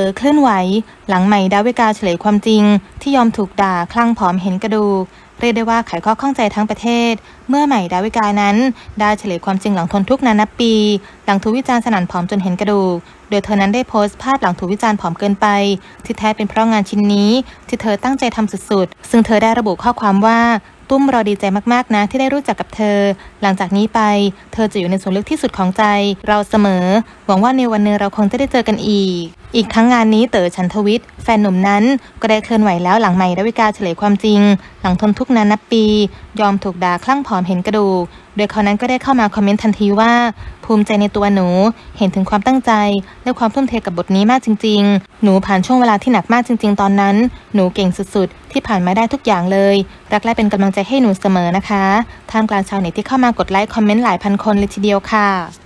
อเคลื่อนไหว หลังใหม่ดาวิกาเฉลยความจริง ที่ยอมถูกด่าคลั่งผอมเห็นกระดูกเรียกได้ว่าไขข้อข้องใจทั้งประเทศ เมื่อใหม่ดาวิกานั้น ได้เฉลยความจริงหลังทนทุกข์นานนับปี หลังถูกวิจารณ์สนั่นผอมจนเห็นกระดูก โดยเธอนั้นได้โพสต์ภาพหลังถูกวิจารณ์ผอมเกินไป ที่แท้เป็นเพราะงานชิ้นนี้ ที่เธอตั้งใจทำสุดๆ ซึ่งเธอได้ระบุข้อความว่าตุ้มเราดีใจมากๆนะที่ได้รู้จักกับเธอ หลังจากนี้ไป เธอจะอยู่ในส่วนลึกที่สุดของใจ เราเสมอ หวังว่าในวันหนึ่งเราคงจะได้เจอกันอีก อีกทั้งงานนี้เต๋อชันทวิทย์แฟนหนุ่มนั้น ก็ได้เคลื่อนไหวแล้วหลังใหม่ดาวิกาเฉลยความจริง หลังทนทุกข์นานนับปี ยอมถูกด่าคลั่งผอมเห็นกระดูก โดยเขานั้นก็ได้เข้ามาคอมเมนต์ทันทีว่า ภูมิใจในตัวหนู เห็นถึงความตั้งใจ และความทุ่มเทกับบทนี้มากจริง ๆ หนูผ่านช่วงเวลาที่หนักมากจริง ๆ ตอนนั้น หนูเก่งสุดๆ ที่ผ่านมาได้ทุกอย่างเลย รักและเป็นกำลังใจให้หนูเสมอนะคะท่ามกลางชาวเน็ตที่เข้ามากดไลค์คอมเมนต์หลายพันคนเลยทีเดียวค่ะ